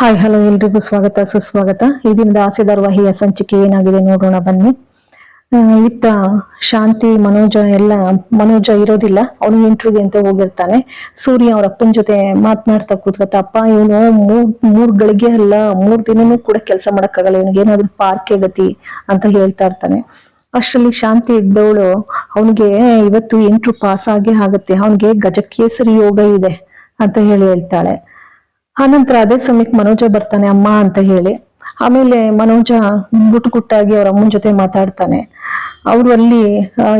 Hi hello ಎಲ್ರಿಗೂ ಸ್ವಾಗತ, ಸುಸ್ವಾಗತ. ಈ ದಿನದ ಆಸೆ ಧಾರಾವಾಹಿಯ ಸಂಚಿಕೆ ಏನಾಗಿದೆ ನೋಡೋಣ, ಬನ್ನಿ. ಇತ್ತ ಶಾಂತಿ, ಮನೋಜ ಎಲ್ಲ, ಮನೋಜ ಇರೋದಿಲ್ಲ. ಅವನು ಇಂಟರ್ವ್ಯೂ ಅಂತ ಹೋಗಿರ್ತಾನೆ. ಸೂರ್ಯ ಅವ್ರ ಅಪ್ಪನ ಜೊತೆ ಮಾತನಾಡ್ತಾ ಕೂತ್ಕೊತ ಅಪ್ಪ, ಇವನು ಮೂರ್ ಮೂರ್ ಗಳಿಗೆ ಅಲ್ಲ, ಮೂರ್ ದಿನನೂ ಕೂಡ ಕೆಲಸ ಮಾಡಕ್ಕಾಗಲ್ಲ. ಇವನಿಗೆ ಏನಾದ್ರು ಪಾರ್ಕೆ ಗತಿ ಅಂತ ಹೇಳ್ತಾ ಇರ್ತಾನೆ. ಅಷ್ಟರಲ್ಲಿ ಶಾಂತಿ ಇದ್ದವಳು, ಅವನಿಗೆ ಇವತ್ತು ಎಂಟ್ರು ಪಾಸ್ ಆಗೇ ಆಗುತ್ತೆ. ಅವನಿಗೆ ಗಜಕೇಸರಿ ಯೋಗ ಇದೆ ಅಂತ ಹೇಳಿ ಹೇಳ್ತಾಳೆ. ಆನಂತರ ಅದೇ ಸಮಯಕ್ಕೆ ಮನೋಜ ಬರ್ತಾನೆ, ಅಮ್ಮ ಅಂತ ಹೇಳಿ. ಆಮೇಲೆ ಮನೋಜ ಗುಟ್ಟಾಗಿ ಅವ್ರ ಅಮ್ಮನ ಜೊತೆ ಮಾತಾಡ್ತಾನೆ. ಅವ್ರು ಅಲ್ಲಿ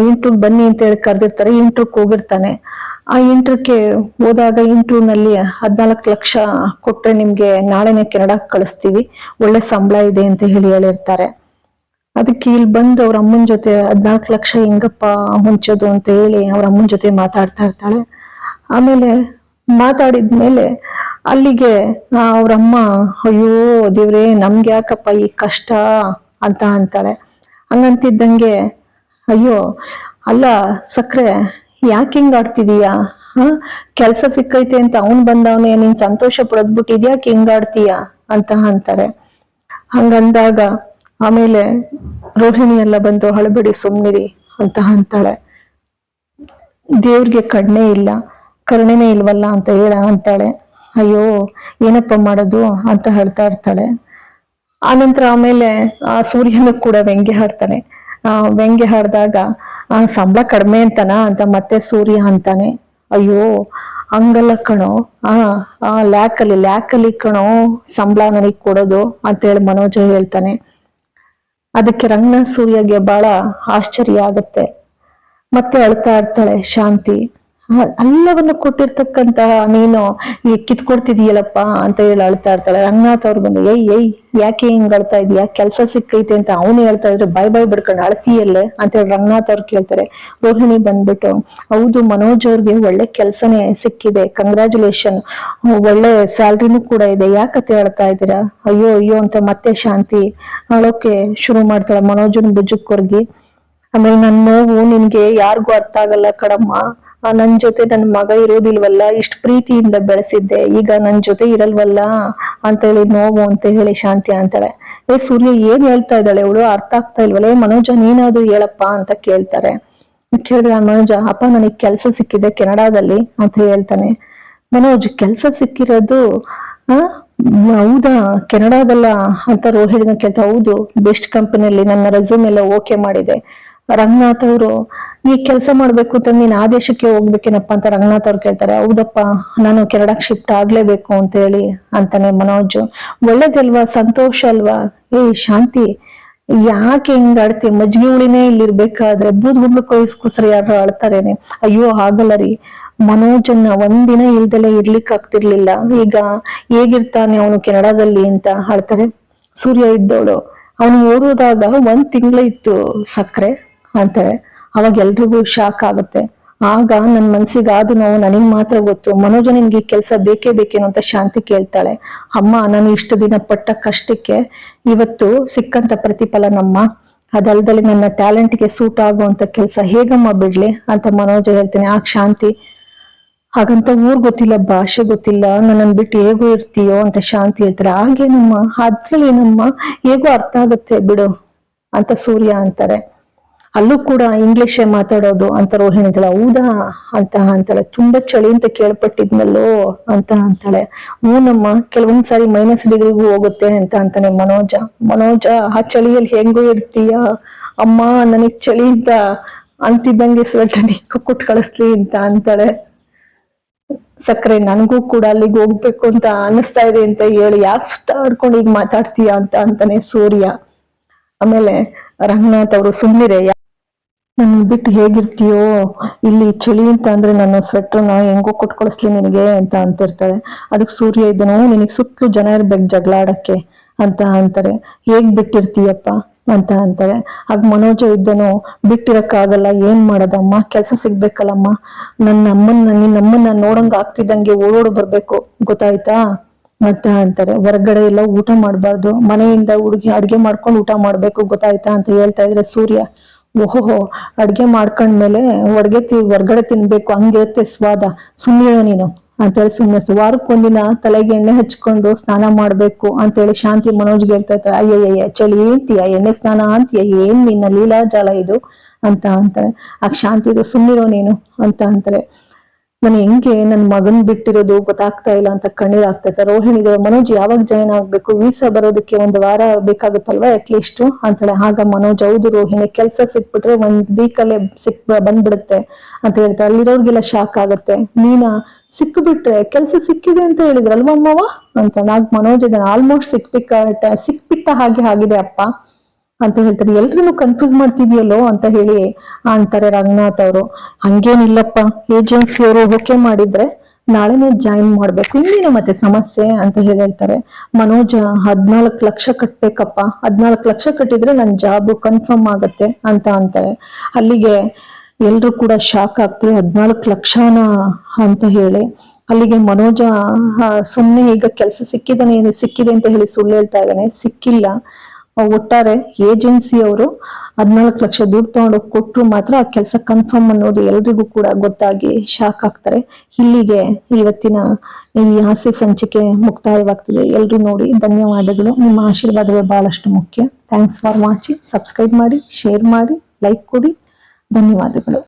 ಇಂಟ್ರೂ ಬನ್ನಿ ಅಂತ ಹೇಳಿ ಕರೆದಿರ್ತಾರೆ ಇಂಟ್ರೂಕ್ ಹೋಗಿರ್ತಾನೆ. ಆ ಇಂಟ್ರಕ್ಕೆ ಹೋದಾಗ ಇಂಟ್ರೂನಲ್ಲಿ ಹದ್ನಾಲ್ಕು ಲಕ್ಷ ಕೊಟ್ರೆ ನಿಮ್ಗೆ ನಾಳೆನೆ ಕೆನಡಾ ಕಳಿಸ್ತೀವಿ, ಒಳ್ಳೆ ಸಂಬಳ ಇದೆ ಅಂತ ಹೇಳಿ ಹೇಳಿರ್ತಾರೆ. ಅದಕ್ಕೆ ಇಲ್ಲಿ ಬಂದು ಅವ್ರ ಅಮ್ಮನ ಜೊತೆ ಹದ್ನಾಲ್ಕು ಲಕ್ಷ ಹೆಂಗಪ್ಪ ಮುಂಚೋದು ಅಂತ ಹೇಳಿ ಅವ್ರ ಅಮ್ಮನ ಜೊತೆ ಮಾತಾಡ್ತಾ ಇರ್ತಾಳೆ. ಆಮೇಲೆ ಮಾತಾಡಿದ್ಮೇಲೆ ಅಲ್ಲಿಗೆ ಅವ್ರಮ್ಮ, ಅಯ್ಯೋ, ದೇವ್ರೆ, ನಮ್ಗೆ ಯಾಕಪ್ಪ ಈ ಕಷ್ಟ? ಅಂತ ಅಂತಾಳೆ ಹಂಗಂತಿದ್ದಂಗೆ, ಅಯ್ಯೋ, ಅಲ್ಲ ಸಕ್ಕರೆ ಯಾಕೆ ಹಿಂಗ್ ಆಡ್ತಿದೀಯಾ? ಹ? ಕೆಲ್ಸ ಸಿಕ್ಕೈತೆ ಅಂತ ಅವನ್ ಬಂದವನೇ, ನೀನ್ ಸಂತೋಷ ಪಡದ್ಬಿಟ್ಟಿದ್ಯಾಕೆ ಹಿಂಗ್ ಆಡ್ತೀಯ? ಅಂತ ಅಂತಾರೆ. ಹಂಗಂದಾಗ ಆಮೇಲೆ ರೋಹಿಣಿ ಎಲ್ಲ ಬಂದು ಹಳಬಿಡಿ ಸುಮ್ನಿರಿ ಅಂತ ಅಂತಾಳೆ. ದೇವ್ರಿಗೆ ಕಣ್ಣೇ ಇಲ್ಲ, ಕರುಣೆನೇ ಇಲ್ವಲ್ಲ ಅಂತ ಹೇಳ ಅಂತಾಳೆ. ಅಯ್ಯೋ, ಏನಪ್ಪ ಮಾಡೋದು ಅಂತ ಹೇಳ್ತಾ ಇರ್ತಾಳೆ. ಆನಂತರ ಆಮೇಲೆ, ಆ ಸೂರ್ಯನು ಕೂಡ ವ್ಯಂಗ್ಯ ಹಾಡ್ತಾನೆ. ಆ ವ್ಯಂಗ್ಯ ಹಾಡ್ದಾಗ, ಆ ಸಂಬಳ ಕಡಿಮೆ ಅಂತನಾ ಅಂತ ಮತ್ತೆ ಸೂರ್ಯ ಅಂತಾನೆ. ಅಯ್ಯೋ, ಹಂಗಲ್ಲ ಕಣೋ. ಆ ಆ ಲ್ಯಾಕಲ್ಲಿ ಲ್ಯಾಕಲ್ಲಿ ಕಣೋ ಸಂಬಳ ನನಗೆ ಕೊಡೋದು ಅಂತ ಹೇಳಿ ಮನೋಜ ಹೇಳ್ತಾನೆ. ಅದಕ್ಕೆ ರಂಗನಾಥ್ ಸೂರ್ಯಗೆ ಬಹಳ ಆಶ್ಚರ್ಯ ಆಗುತ್ತೆ. ಮತ್ತೆ ಅಳ್ತಾ ಇರ್ತಾಳೆ ಶಾಂತಿ. ಎಲ್ಲವನ್ನ ಕೊಟ್ಟಿರ್ತಕ್ಕಂತಹ ನೀನು ಈ ಕಿತ್ಕೊಡ್ತಿದೀಯಲ್ಲಪ್ಪ ಅಂತ ಹೇಳಿ ಅಳ್ತಾ ಇರ್ತಾಳೆ. ರಂಗನಾಥ್ ಅವ್ರು ಬಂದು ಏಯ್ ಏಯ್ ಯಾಕೆ ಹಿಂಗ್ ಅಳ್ತಾ ಇದೀಯಾ ಕೆಲ್ಸ ಸಿಕ್ಕೈತೆ ಅಂತ ಅವನು ಹೇಳ್ತಾ ಇದ್ರೆ ಬಾಯ್ ಬಾಯ್ ಬಿಡ್ಕೊಂಡು ಅಳ್ತೀಯಲ್ಲೇ? ಅಂತ ಹೇಳಿ ರಂಗನಾಥ್ ಅವ್ರು ಕೇಳ್ತಾರೆ. ರೋಹಿಣಿ ಬಂದ್ಬಿಟ್ಟು ಹೌದು ಮನೋಜ್ ಅವ್ರಿಗೆ ಒಳ್ಳೆ ಕೆಲ್ಸನೇ ಸಿಕ್ಕಿದೆ. ಕಂಗ್ರ್ಯಾಚುಲೇಷನ್ ಒಳ್ಳೆ ಸ್ಯಾಲ್ರಿನೂ ಕೂಡ ಇದೆ. ಯಾಕತ್ತೆ ಹೇಳ್ತಾ ಇದ್ದೀರಾ? ಅಯ್ಯೋ ಅಯ್ಯೋ ಅಂತ ಮತ್ತೆ ಶಾಂತಿ ಅಳೋಕೆ ಶುರು ಮಾಡ್ತಾಳೆ ಮನೋಜನ್ ಭುಜಕ್ಕೊರ್ಗಿ. ಆಮೇಲೆ ನನ್ನ ನೋವು ನಿನ್ಗೆ ಯಾರಿಗೂ ಅರ್ಥ ಆಗಲ್ಲ ಕಣಮ್ಮ. ಆ, ನನ್ ಜೊತೆ ನನ್ ಮಗ ಇರೋದಿಲ್ವಲ್ಲ, ಇಷ್ಟು ಪ್ರೀತಿಯಿಂದ ಬೆಳೆಸಿದ್ದೆ, ಈಗ ನನ್ ಜೊತೆ ಇರಲ್ವಲ್ಲ ಅಂತ ಹೇಳಿ ನೋವು ಅಂತ ಹೇಳಿ ಶಾಂತಿ ಅಂತಾಳೆ. ಏ ಸೂರ್ಯ, ಏನ್ ಹೇಳ್ತಾ ಇದ್ದಾಳೆ ಇವಳು ಅರ್ಥ ಆಗ್ತಾ ಇಲ್ವಲ್ಲ? ಮನೋಜ, ನೀನಾದ್ರು ಹೇಳಪ್ಪ ಅಂತ ಕೇಳ್ತಾರೆ. ಕೇಳಿದ್ರೆ ಮನೋಜ, ಅಪ್ಪ, ನನಗ್ ಕೆಲ್ಸ ಸಿಕ್ಕಿದೆ ಕೆನಡಾದಲ್ಲಿ ಅಂತ ಹೇಳ್ತಾನೆ. ಮನೋಜ್, ಕೆಲ್ಸ ಸಿಕ್ಕಿರೋದು, ಆ, ಹೌದಾ? ಕೆನಡಾದಲ್ಲ? ಅಂತ ರೋಹಿಣಿನ ಕೇಳ್ತಾ, ಹೌದು, ಬೆಸ್ಟ್ ಕಂಪನಿಯಲ್ಲಿ ನನ್ನ ರೆಸ್ಯೂಮ್ ಎಲ್ಲ ಓಕೆ ಮಾಡಿದೆ. ರಂಗನಾಥ್ ಅವರು ಈ ಕೆಲಸ ಮಾಡ್ಬೇಕು ಅಂತ ನೀನ್ ಆ ದೇಶಕ್ಕೆ ಹೋಗ್ಬೇಕೇನಪ್ಪ ಅಂತ ರಂಗನಾಥ್ ಅವ್ರು ಕೇಳ್ತಾರೆ, ಹೌದಪ್ಪ, ನಾನು ಕೆನಡಾಕ್ ಶಿಫ್ಟ್ ಆಗ್ಲೇಬೇಕು ಅಂತ ಹೇಳಿ ಅಂತಾನೆ ಮನೋಜ್. ಒಳ್ಳೇದಲ್ವಾ? ಸಂತೋಷ ಅಲ್ವಾ? ಏ, ಶಾಂತಿ. ಯಾಕೆ ಹಿಂಗ್ ಆಡ್ತಿ? ಮಜ್ಜಿಗೆ ಹುಳಿನೇ ಇಲ್ಲಿರ್ಬೇಕಾದ್ರೆ ಬೂದ್ ಬೂದ್ ಗುಡ್ಲಕ್ಕೋಸ್ಕರ ಯಾರು ಆಳ್ತಾರೇನೆ. ಅಯ್ಯೋ ಆಗಲ್ಲ ರೀ. ಮನೋಜನ್ನ ಒಂದಿನ ಇಲ್ದಲೆ ಇರ್ಲಿಕ್ ಆಗ್ತಿರ್ಲಿಲ್ಲ. ಈಗ ಹೇಗಿರ್ತಾನೆ ಅವನು ಕೆನಡಾದಲ್ಲಿ ಅಂತ ಆಳ್ತಾರೆ. ಸೂರ್ಯ ಇದ್ದವಳು ಅವನು ಓಡೋದಾಗ ಒಂದ್ ತಿಂಗಳ ಇತ್ತು ಸಕ್ಕರೆ ಅಂತಾರೆ ಅವಾಗ ಎಲ್ರಿಗೂ ಶಾಕ್ ಆಗುತ್ತೆ. ಆಗ ನನ್ ಮನ್ಸಿಗೆ ಆದ ನೋವು ನನಗ್ ಮಾತ್ರ ಗೊತ್ತು. ಮನೋಜ ನಿನ್ಗೆ ಕೆಲಸ ಬೇಕೇ ಬೇಕೇನು ಅಂತ ಶಾಂತಿ ಕೇಳ್ತಾಳೆ. ಅಮ್ಮ, ನಾನು ಇಷ್ಟು ದಿನ ಪಟ್ಟ ಕಷ್ಟಕ್ಕೆ ಇವತ್ತು ಸಿಕ್ಕಂತ ಪ್ರತಿಫಲ ನಮ್ಮ. ಅದಲ್ದಲ್ಲಿ ನನ್ನ ಟ್ಯಾಲೆಂಟ್ಗೆ ಸೂಟ್ ಆಗುವಂತ ಕೆಲಸ ಹೇಗಮ್ಮ ಬಿಡ್ಲಿ ಅಂತ ಮನೋಜ ಹೇಳ್ತಾನೆ. ಆ ಶಾಂತಿ, ಹಾಗಂತ ಊರ್ ಗೊತ್ತಿಲ್ಲ, ಭಾಷೆ ಗೊತ್ತಿಲ್ಲ, ನನ್ನನ್ ಬಿಟ್ಟು ಹೇಗೂ ಇರ್ತೀಯೋ ಅಂತ ಶಾಂತಿ ಹೇಳ್ತಾರೆ. ಹಾಗೇನಮ್ಮ? ಅದ್ರಲ್ಲಿ ಏನಮ್ಮ? ಹೇಗೂ ಅರ್ಥ ಆಗುತ್ತೆ ಬಿಡು ಅಂತ ಸೂರ್ಯ ಅಂತಾರೆ. ಅಲ್ಲೂ ಕೂಡ ಇಂಗ್ಲಿಷೇ ಮಾತಾಡೋದು ಅಂತ ರೋಹಿಣಿ ಅಂತಾಳೆ ಹೌದಾ? ಅಂತ ಅಂತಾಳೆ. ತುಂಬಾ ಚಳಿ ಅಂತ ಕೇಳ್ಪಟ್ಟಿದ್ನಲ್ಲೋ ಅಂತ ಅಂತಾಳೆ. ಹ್ಞೂನಮ್ಮ ಕೆಲವೊಂದ್ಸಾರಿ ಮೈನಸ್ ಡಿಗ್ರಿಗೂ ಹೋಗುತ್ತೆ ಅಂತ ಅಂತಾನೆ ಮನೋಜ. ಮನೋಜ, ಆ ಚಳಿಯಲ್ಲಿ ಹೆಂಗೂ ಇರ್ತೀಯ? ಅಮ್ಮ, ನನಗ್ ಚಳಿ ಅಂತ ಅಂತಿದ್ದಂಗೆ ಸ್ವೆಟರ್ ಕೊಟ್ಟು ಕಳಿಸ್ಲಿ ಅಂತ ಅಂತಾಳೆ. ಸಕ್ಕರೆ ನನಗೂ ಕೂಡ ಅಲ್ಲಿಗೆ ಹೋಗ್ಬೇಕು ಅಂತ ಅನಿಸ್ತಾ ಇದೆ ಅಂತ ಹೇಳಿ, ಯಾಕೆ ಸುತ್ತಾಡ್ಕೊಂಡು ಈಗ ಮಾತಾಡ್ತೀಯ ಅಂತ ಅಂತಾನೆ ಸೂರ್ಯ. ಆಮೇಲೆ ರಂಗನಾಥ್ ಅವರು ಸುಮ್ಮನಿರೆ ನನ್ ಬಿಟ್ಟು ಹೇಗಿರ್ತೀಯೋ, ಇಲ್ಲಿ ಚಳಿ ಅಂತ ಅಂದ್ರೆ ನನ್ನ ನಾ ಹೆಂಗೋ ಕೊಟ್ಕೊಳಿಸ್ಲಿ ಕಳಿಸ್ಲಿ ನಿನಗೆ ಅಂತ ಅಂತಿರ್ತಾರೆ. ಅದಕ್ಕೆ ಸೂರ್ಯ ಇದ್ದನು ನಿನಗೆ ಸುತ್ತಲೂ ಜನ ಇರ್ಬೇಕು ಜಗಳ ಆಡಕ್ಕೆ ಅಂತ ಅಂತಾರೆ. ಹೇಗ್ ಬಿಟ್ಟಿರ್ತೀಯಪ್ಪ ಅಂತ ಅಂತಾರೆ. ಆಗ ಮನೋಜ ಇದ್ದನು, ಬಿಟ್ಟಿರಕ್ಕಾಗಲ್ಲ, ಏನ್ ಮಾಡೋದಮ್ಮ ಕೆಲಸ ಸಿಗ್ಬೇಕಲ್ಲಮ್ಮ. ನನ್ನ ಅಮ್ಮನ್ನ, ನಿನ್ನ ಅಮ್ಮನ್ನ ನೋಡಂಗ ಆಗ್ತಿದ್ದಂಗೆ ಓಡೋಡ್ ಬರ್ಬೇಕು, ಗೊತ್ತಾಯ್ತಾ? ಅಂತ ಅಂತಾರೆ. ಹೊರಗಡೆ ಎಲ್ಲ ಊಟ ಮಾಡಬಾರ್ದು. ಮನೆಯಿಂದ ಹುಡುಗಿ ಅಡ್ಗೆ ಮಾಡ್ಕೊಂಡು ಊಟ ಮಾಡ್ಬೇಕು, ಗೊತ್ತಾಯ್ತಾ ಅಂತ ಹೇಳ್ತಾ ಇದ್ರೆ ಸೂರ್ಯ ಓಹೋ ಅಡ್ಗೆ ಮಾಡ್ಕೊಂಡ್ಮೇಲೆ ಹೊಡ್ಗೆ ತಿ, ಹೊರ್ಗಡೆ ತಿನ್ಬೇಕು, ಹಂಗಿರುತ್ತೆ ಸ್ವಾದ. ಸುಮ್ಮನೆ ನೀನು. ಅಂತೇಳಿ ಸುಮ್ಮನೆ ವಾರಕ್ಕೊಂದಿನ ತಲೆಗೆ ಎಣ್ಣೆ ಹಚ್ಕೊಂಡು ಸ್ನಾನ ಮಾಡ್ಬೇಕು ಅಂತೇಳಿ ಶಾಂತಿ ಮನೋಜ್ಗೆ ಹೇಳ್ತಾ ಇರ್ತಾರೆ. ಅಯ್ಯ ಚಳಿ ಅಂತೀಯ, ಎಣ್ಣೆ ಸ್ನಾನ ಅಂತೀಯ, ಏನ್ ನಿನ್ನ ಲೀಲಾಜಾಲ ಇದು? ಅಂತ ಅಂತಾರೆ. ಆ ಶಾಂತಿದು ಸುಮ್ಮಿರೋ ನೀನು ಅಂತ ಅಂತಾರೆ. ನಾನು ಹೆಂಗೆ ನನ್ನ ಮಗನ್ ಬಿಟ್ಟಿರೋದು ಗೊತ್ತಾಗ್ತಾ ಇಲ್ಲ ಅಂತ ಕಣ್ಣೀರ್ ಆಗ್ತಾ ರೋಹಿಣಿಗೆ, ಮನೋಜ್ ಯಾವಾಗ ಜಾಯ್ನ್ ಆಗ್ಬೇಕು? ವೀಸಾ ಬರೋದಕ್ಕೆ ಒಂದು ವಾರ ಬೇಕಾಗುತ್ತಲ್ವಾ ಅಟ್ಲೀಸ್ಟ್ ಅಂತೇಳಿ ಆಗ ಮನೋಜ್, ಹೌದು ರೋಹಿಣಿ, ಕೆಲ್ಸ ಸಿಕ್ಬಿಟ್ರೆ ಒಂದ್ ವೀಕಲ್ಲೇ ಸಿಕ್, ಬಂದ್ಬಿಡುತ್ತೆ ಅಂತ ಹೇಳ್ತಾರೆ. ಅಲ್ಲಿರೋರ್ಗೆಲ್ಲ ಶಾಕ್ ಆಗುತ್ತೆ. ನೀನಾ, ಸಿಕ್ಬಿಟ್ರೆ ಕೆಲ್ಸ ಸಿಕ್ಕಿದೆ ಅಂತ ಹೇಳಿದ್ರಲ್ವಾ ಅಮ್ಮವ್ವ? ಅಂತ ನಾಗ್ ಮನೋಜ್ ಇದನ್ನ ಆಲ್ಮೋಸ್ಟ್ ಸಿಕ್ಬಿಟ್ಟ ಸಿಕ್ಬಿಟ್ಟ ಹಾಗೆ ಆಗಿದೆ ಅಪ್ಪ. ಅಂತ ಹೇಳ್ತಾರೆ. ಎಲ್ರನ್ನೂ ಕನ್ಫ್ಯೂಸ್ ಮಾಡ್ತಿದ್ಯಲ್ಲೋ ಅಂತ ಹೇಳಿ ಅಂತಾರೆ ರಂಗನಾಥ್ ಅವರು. ಹಂಗೇನಿಲ್ಲಪ್ಪ ಏಜೆನ್ಸಿ ಅವರು ಓಕೆ ಮಾಡಿದ್ರೆ ನಾಳೆನೆ ಜಾಯಿನ್ ಮಾಡ್ಬೇಕು. ಇನ್ನೇನು ಮತ್ತೆ ಸಮಸ್ಯೆ ಅಂತ ಹೇಳಿ ಹೇಳ್ತಾರೆ. ಮನೋಜ, ಹದ್ನಾಲ್ಕು ಲಕ್ಷ ಕಟ್ಬೇಕಪ್ಪ. ಹದ್ನಾಲ್ಕು ಲಕ್ಷ ಕಟ್ಟಿದ್ರೆ ನನ್ನ ಜಾಬ್ ಕನ್ಫರ್ಮ್ ಆಗತ್ತೆ ಅಂತ ಅಂತಾರೆ. ಅಲ್ಲಿಗೆ ಎಲ್ರು ಕೂಡ ಶಾಕ್ ಆಗ್ತೀವಿ ಹದ್ನಾಲ್ಕು ಲಕ್ಷನ ಅಂತ ಹೇಳಿ. ಅಲ್ಲಿಗೆ ಮನೋಜ ಸುಮ್ಮನೆ ಈಗ ಕೆಲಸ ಸಿಕ್ಕಿದಾನೆ, ಸಿಕ್ಕಿದೆ ಅಂತ ಹೇಳಿ ಸುಳ್ಳು ಹೇಳ್ತಾ ಇದ್ದಾನೆ. ಸಿಕ್ಕಿಲ್ಲ. ಒಟ್ಟಾರೆ ಏಜೆನ್ಸಿ ಅವರು ಹದಿನಾಲ್ಕು ಲಕ್ಷ ದುಡ್ಡು ತಗೊಂಡು ಕೊಟ್ಟರು ಮಾತ್ರ ಆ ಕೆಲಸ ಕನ್ಫರ್ಮ್ ಅನ್ನೋದು ಎಲ್ರಿಗೂ ಕೂಡ ಗೊತ್ತಾಗಿ ಶಾಕ್ ಆಗ್ತಾರೆ. ಇಲ್ಲಿಗೆ ಇವತ್ತಿನ ಈ ಹಾಸ್ಯ ಸಂಚಿಕೆ ಮುಕ್ತಾಯವಾಗ್ತದೆ. ಎಲ್ಲರೂ ನೋಡಿ ಧನ್ಯವಾದಗಳು. ನಿಮ್ಮ ಆಶೀರ್ವಾದವೇ ಬಹಳಷ್ಟು ಮುಖ್ಯ. ಥ್ಯಾಂಕ್ಸ್ ಫಾರ್ ವಾಚಿಂಗ್ ಸಬ್ಸ್ಕ್ರೈಬ್ ಮಾಡಿ ಶೇರ್ ಮಾಡಿ ಲೈಕ್ ಕೊಡಿ. ಧನ್ಯವಾದಗಳು.